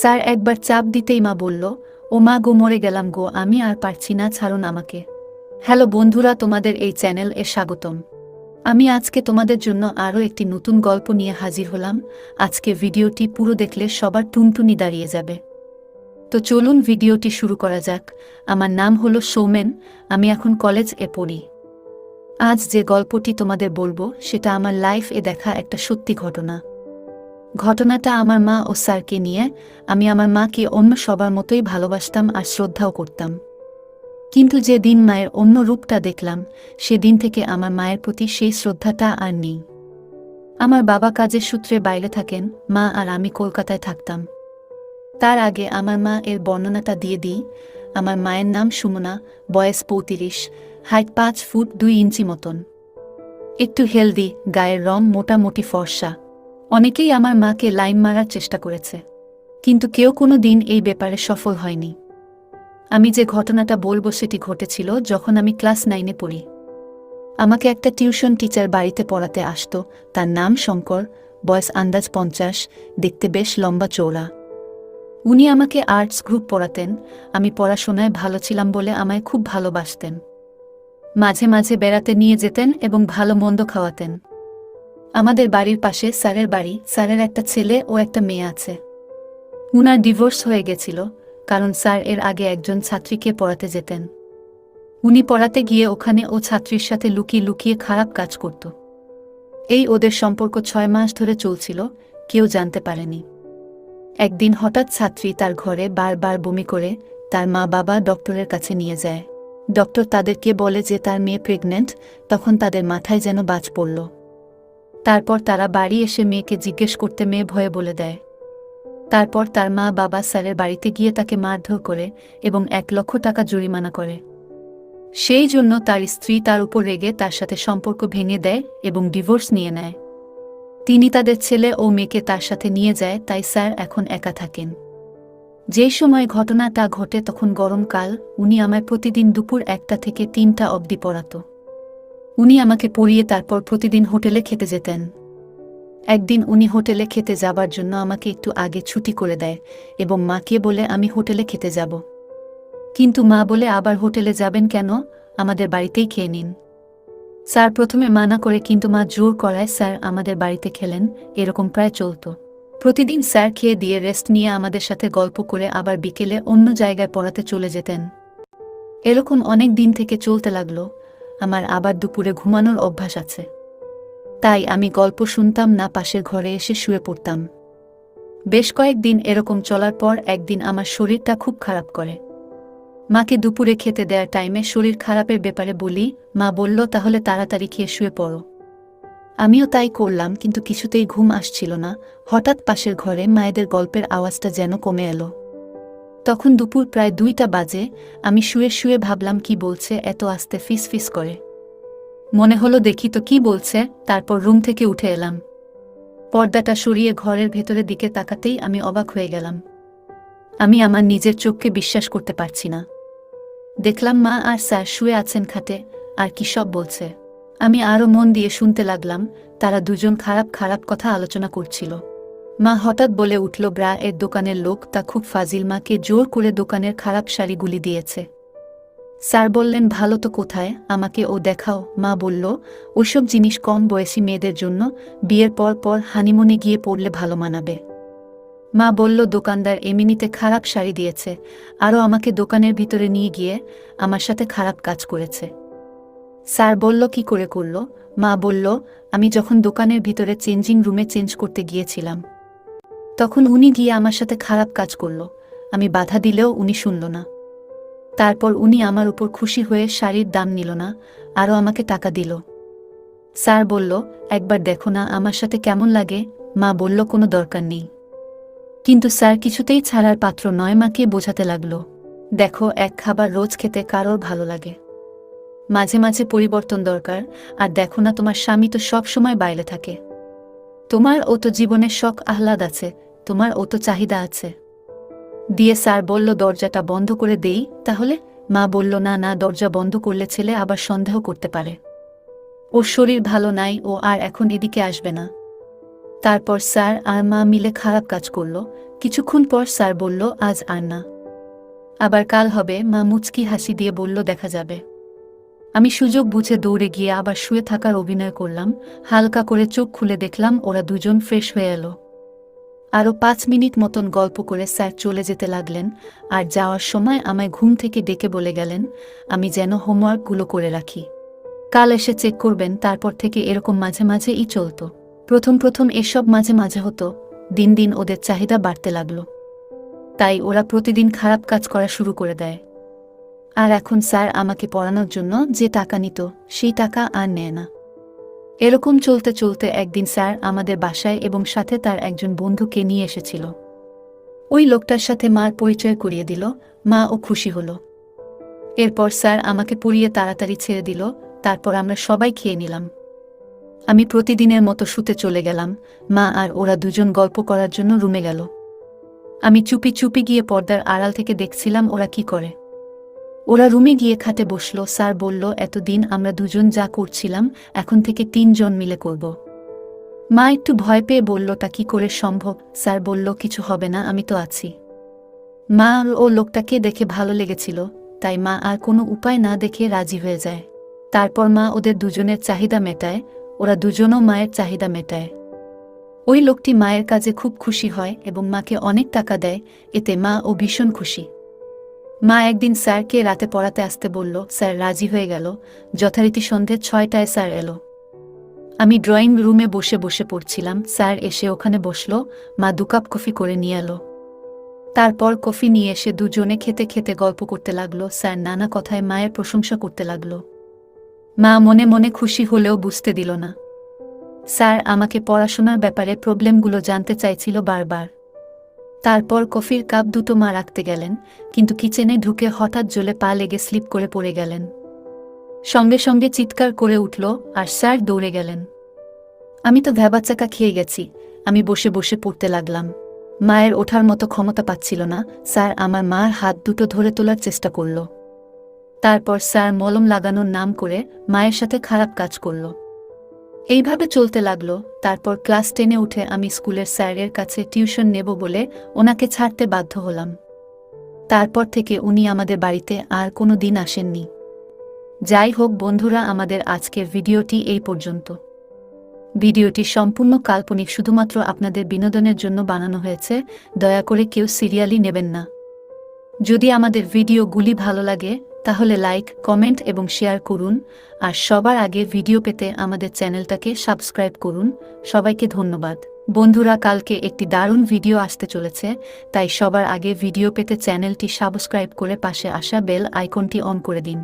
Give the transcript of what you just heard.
Sir একবার চাপ দিতেই মা বলল, ও মা গো, মরে গেলাম গো, আমি আর পারছি না, ছাড়ুন আমাকে। হ্যালো বন্ধুরা, তোমাদের এই চ্যানেল এ স্বাগতম। আমি আজকে তোমাদের জন্য আরও একটি নতুন গল্প নিয়ে হাজির হলাম। আজকে ভিডিওটি পুরো দেখলে সবার টুনটুনি দাঁড়িয়ে যাবে। তো চলুন ভিডিওটি শুরু করা যাক। আমার নাম হলো সৌমেন, আমি এখন কলেজ এ পড়ি। আজ যে গল্পটি তোমাদের বলব, সেটা আমার লাইফ এ দেখা একটা সত্যি ঘটনা। ঘটনাটা আমার মা ও স্যারকে নিয়ে আমি আমার মাকে অন্য সবার মতোই ভালোবাসতাম আর শ্রদ্ধাও করতাম। কিন্তু যে দিন মায়ের অন্য রূপটা দেখলাম, সেদিন থেকে আমার মায়ের প্রতি সেই শ্রদ্ধাটা আর নেই। আমার বাবা কাজের সূত্রে বাইরে থাকেন, মা আর আমি কলকাতায় থাকতাম। তার আগে আমার মা এর বর্ণনাটা দিয়ে দিই। আমার মায়ের নাম সুমনা, বয়স পঁয়ত্রিশ, হাইট পাঁচ ফুট দুই ইঞ্চি মতন। একটু হেলদি, গায়ের রং মোটামুটি ফর্সা। অনেকেই আমার মাকে লাইন মারার চেষ্টা করেছে, কিন্তু কেউ কোনো দিন এই ব্যাপারে সফল হয়নি। আমি যে ঘটনাটা বলব সেটি ঘটেছিল যখন আমি ক্লাস নাইনে পড়ি। আমাকে একটা টিউশন টিচার বাড়িতে পড়াতে আসত, তার নাম শঙ্কর, বয়স আন্দাজ পঞ্চাশ, দেখতে বেশ লম্বা চৌড়া উনি আমাকে আর্টস গ্রুপ পড়াতেন, আমি পড়াশোনায় ভালো ছিলাম বলে আমায় খুব ভালোবাসতেন। মাঝে মাঝে বেড়াতে নিয়ে যেতেন এবং ভালো মন্দ খাওয়াতেন। আমাদের বাড়ির পাশে স্যারের বাড়ি, স্যারের একটা ছেলে ও একটা মেয়ে আছে। উনার ডিভোর্স হয়ে গেছিল, কারণ স্যার এর আগে একজন ছাত্রীকে পড়াতে যেতেন। উনি পড়াতে গিয়ে ওখানে ও ছাত্রীর সাথে লুকিয়ে লুকিয়ে খারাপ কাজ করত। এই ওদের সম্পর্ক ছয় মাস ধরে চলছিল, কেউ জানতে পারেনি। একদিন হঠাৎ ছাত্রী তার ঘরে বারবার বমি করে তার মা বাবা ডক্টরের কাছে নিয়ে যায়। ডক্টর তাদেরকে বলে যে তার মেয়ে প্রেগনেন্ট তখন তাদের মাথায় যেন বাজ পড়ল। তারপর তারা বাড়ি এসে মেয়েকে জিজ্ঞেস করতে মেয়ে ভয়ে বলে দেয়। তারপর তার মা বাবা স্যারের বাড়িতে গিয়ে তাকে মারধর করে এবং এক লক্ষ টাকা জরিমানা করে। সেই জন্য তার স্ত্রী তার উপর রেগে তার সাথে সম্পর্ক ভেঙে দেয় এবং ডিভোর্স নিয়ে নেয়। তিনি তাদের ছেলে ও মেয়েকে তার সাথে নিয়ে যায়, তাই স্যার এখন একা থাকেন। যেই সময় ঘটনাটা ঘটে তখন গরমকাল, উনি আমায় প্রতিদিন দুপুর একটা থেকে তিনটা অবধি পড়াত। উনি আমাকে পড়িয়ে তারপর প্রতিদিন হোটেলে খেতে যেতেন। একদিন উনি হোটেলে খেতে যাবার জন্য আমাকে একটু আগে ছুটি করে দেয় এবং মাকে বলে, আমি হোটেলে খেতে যাব। কিন্তু মা বলে, আবার হোটেলে যাবেন কেন? আমাদের বাড়িতেই খেয়ে নিন। স্যার প্রথমে মানা করে, কিন্তু মা জোর করায়, স্যার, আমাদের বাড়িতে খেলেন। এরকম প্রায় চলত। প্রতিদিন স্যার খেয়ে দিয়ে রেস্ট নিয়ে আমাদের সাথে গল্প করে আবার বিকেলে অন্য জায়গায় পড়াতে চলে যেতেন। এরকম অনেক দিন থেকে চলতে লাগল। আমার আবার দুপুরে ঘুমানোর অভ্যাস আছে। তাই আমি গল্প শুনতাম না, পাশের ঘরে এসে শুয়ে পড়তাম। বেশ কয়েকদিন এরকম চলার পর একদিন আমার শরীরটা খুব খারাপ করে। মাকে দুপুরে খেতে দেওয়ার টাইমে শরীর খারাপের ব্যাপারে বলি, মা বলল তাহলে তাড়াতাড়ি খেয়ে শুয়ে পড়ো। আমিও তাই করলাম, কিন্তু কিছুতেই ঘুম আসছিল না। হঠাৎ পাশের ঘরে মায়েদের গল্পের আওয়াজটা যেন কমে এলো। তখন দুপুর প্রায় দুইটা বাজে, আমি শুয়ে শুয়ে ভাবলাম কি বলছে এত আস্তে ফিস ফিস করে। মনে হলো দেখি তো কি বলছে, তারপর রুম থেকে উঠে এলাম। পর্দাটা সরিয়ে ঘরের ভেতরের দিকে তাকাতেই আমি অবাক হয়ে গেলাম। আমি আমার নিজের চোখকে বিশ্বাস করতে পারছি না। দেখলাম মা আর স্যার শুয়ে আছেন খাটে, আর কি সব বলছে। আমি আরও মন দিয়ে শুনতে লাগলাম, তারা দুজন খারাপ খারাপ কথা আলোচনা করছিল। মা হঠাৎ বলে উঠল, ব্রা, এর দোকানের লোক তা খুব ফাজিল। মাকে জোর করে দোকানের খারাপ শাড়িগুলি দিয়েছে। স্যার বললেন, ভালো তো কোথায়? আমাকে ও দেখাও। মা বলল, ওইসব জিনিস কম বয়সী মেয়েদের জন্য। বিয়ের পর পর হানিমুনে গিয়ে পড়লে ভালো মানাবে। মা বলল, দোকানদার এমনিতে খারাপ শাড়ি দিয়েছে। আরও আমাকে দোকানের ভিতরে নিয়ে গিয়ে আমার সাথে খারাপ কাজ করেছে। স্যার বলল, কি করে করল? মা বলল, আমি যখন দোকানের ভিতরে চেঞ্জিং রুমে চেঞ্জ করতে গিয়েছিলাম তখন উনি গিয়ে আমার সাথে খারাপ কাজ করল। আমি বাধা দিলেও উনি শুনল না। তারপর উনি আমার উপর খুশি হয়ে শাড়ির দাম নিল না, আরও আমাকে টাকা দিল। স্যার বলল, একবার দেখো না আমার সাথে কেমন লাগে। মা বলল, কোনো দরকার নেই। কিন্তু স্যার কিছুতেই ছাড়ার পাত্র নয় মাকে বোঝাতে লাগল। দেখো, এক খাবার রোজ খেতে কারোর ভালো লাগে। মাঝে মাঝে পরিবর্তন দরকার, আর দেখো না তোমার স্বামী তো সব সময় বাইরে থাকে। তোমার ও তো জীবনের শখ আহ্লাদ আছে তোমার ও তো চাহিদা আছে। দিয়ে স্যার বলল, দরজাটা বন্ধ করে দেই, তাহলে? মা বলল, না না, দরজা বন্ধ করলে ছেলে আবার সন্দেহ করতে পারে। ওর শরীর ভালো নাই, ও আর এখন এদিকে আসবে না। তারপর স্যার আর মা মিলে খারাপ কাজ করল। কিছুক্ষণ পর স্যার বলল, আজ আর না। আবার কাল হবে, মা মুচকি হাসি দিয়ে বলল, দেখা যাবে। আমি সুযোগ বুঝে দৌড়ে গিয়ে আবার শুয়ে থাকার অভিনয় করলাম। হালকা করে চোখ খুলে দেখলাম, ওরা দুজন ফ্রেশ হয়ে এলো। আরও পাঁচ মিনিট মতন গল্প করে স্যার চলে যেতে লাগলেন, আর যাওয়ার সময় আমায় ঘুম থেকে ডেকে বলে গেলেন, আমি যেন হোমওয়ার্কগুলো করে রাখি। কাল এসে চেক করবেন, তারপর থেকে এরকম মাঝে মাঝে ই চলতো। প্রথম প্রথম এসব মাঝে মাঝে হতো, দিন দিন ওদের চাহিদা বাড়তে লাগল। তাই ওরা প্রতিদিন খারাপ কাজ করা শুরু করে দেয়। আর এখন স্যার আমাকে পড়ানোর জন্য যে টাকা নিত, সেই টাকা আর নেয় না। এরকম চলতে চলতে একদিন স্যার আমাদের বাসায় এবং সাথে তার একজন বন্ধুকে নিয়ে এসেছিল। ওই লোকটার সাথে মার পরিচয় করিয়ে দিল, মা ও খুশি হলো। এরপর স্যার আমাকে পুড়িয়ে তাড়াতাড়ি ছেড়ে দিল, তারপর আমরা সবাই খেয়ে নিলাম। আমি প্রতিদিনের মতো শুতে চলে গেলাম, মা আর ওরা দুজন গল্প করার জন্য রুমে গেল। আমি চুপি চুপি গিয়ে পর্দার আড়াল থেকে দেখছিলাম ওরা কি করে। ওরা রুমে গিয়ে খাটে বসল, স্যার বলল, এতদিন আমরা দুজন যা করছিলাম, এখন থেকে তিনজন মিলে করব। মা একটু ভয় পেয়ে বলল, তা কি করে সম্ভব? স্যার বলল, কিছু হবে না, আমি তো আছি। মা ও লোকটাকে দেখে ভালো লেগেছিল, তাই মা আর কোনো উপায় না দেখে রাজি হয়ে যায়। তারপর মা ওদের দুজনের চাহিদা মেটায়, ওরা দুজনও মায়ের চাহিদা মেটায়। ওই লোকটি মায়ের কাজে খুব খুশি হয় এবং মাকে অনেক টাকা দেয়, এতে মা ও ভীষণ খুশি। মা একদিন স্যারকে রাতে পড়াতে আসতে বলল, স্যার, রাজি হয়ে গেল। যথারীতি সন্ধে ছয়টায় স্যার এলো। আমি ড্রয়িং রুমে বসে বসে পড়ছিলাম। স্যার এসে ওখানে বসল। মা দু কাপ কফি করে নিয়ে এলো। তারপর কফি নিয়ে এসে দুজনে খেতে খেতে গল্প করতে লাগল। স্যার নানা কথায় মায়ের প্রশংসা করতে লাগল। মা মনে মনে খুশি হলেও বুঝতে দিল না। স্যার আমাকে পড়াশোনার ব্যাপারে প্রবলেমগুলো জানতে চাইছিল বারবার। তারপর কফির কাপ দুটো মা রাখতে গেলেন, কিন্তু কিচেনে ঢুকে হঠাৎ জ্বলে পা লেগে স্লিপ করে পড়ে গেলেন। সঙ্গে সঙ্গে চিৎকার করে উঠল আর স্যার দৌড়ে গেলেন। আমি তো ভ্যাবাচাকা খেয়ে গেছি, আমি বসে বসে পড়তে লাগলাম। মায়ের ওঠার মতো ক্ষমতা পাচ্ছিল না, স্যার আমার মার হাত দুটো ধরে তোলার চেষ্টা করল। তারপর স্যার মলম লাগানোর নাম করে মায়ের সাথে খারাপ কাজ করল। এইভাবে চলতে লাগল, তারপর ক্লাস টেনে উঠে আমি স্কুলের স্যারের কাছে টিউশন নেব বলে ওনাকে ছাড়তে বাধ্য হলাম। তারপর থেকে উনি আমাদের বাড়িতে আর কোনো দিন আসেননি। যাই হোক বন্ধুরা, আমাদের আজকের ভিডিওটি এই পর্যন্ত। ভিডিওটি সম্পূর্ণ কাল্পনিক শুধুমাত্র আপনাদের বিনোদনের জন্য বানানো হয়েছে, দয়া করে কেউ সিরিয়ালি নেবেন না। যদি আমাদের ভিডিওগুলি ভালো লাগে তাহলে লাইক, কমেন্ট এবং শেয়ার করুন, আর সবার আগে ভিডিও পেতে আমাদের চ্যানেলটাকে সাবস্ক্রাইব করুন। সবাইকে ধন্যবাদ। বন্ধুরা, কালকে একটি দারুণ ভিডিও আসতে চলেছে, তাই সবার আগে ভিডিও পেতে চ্যানেলটি সাবস্ক্রাইব করে পাশে আসা বেল আইকনটি অন করে দিন।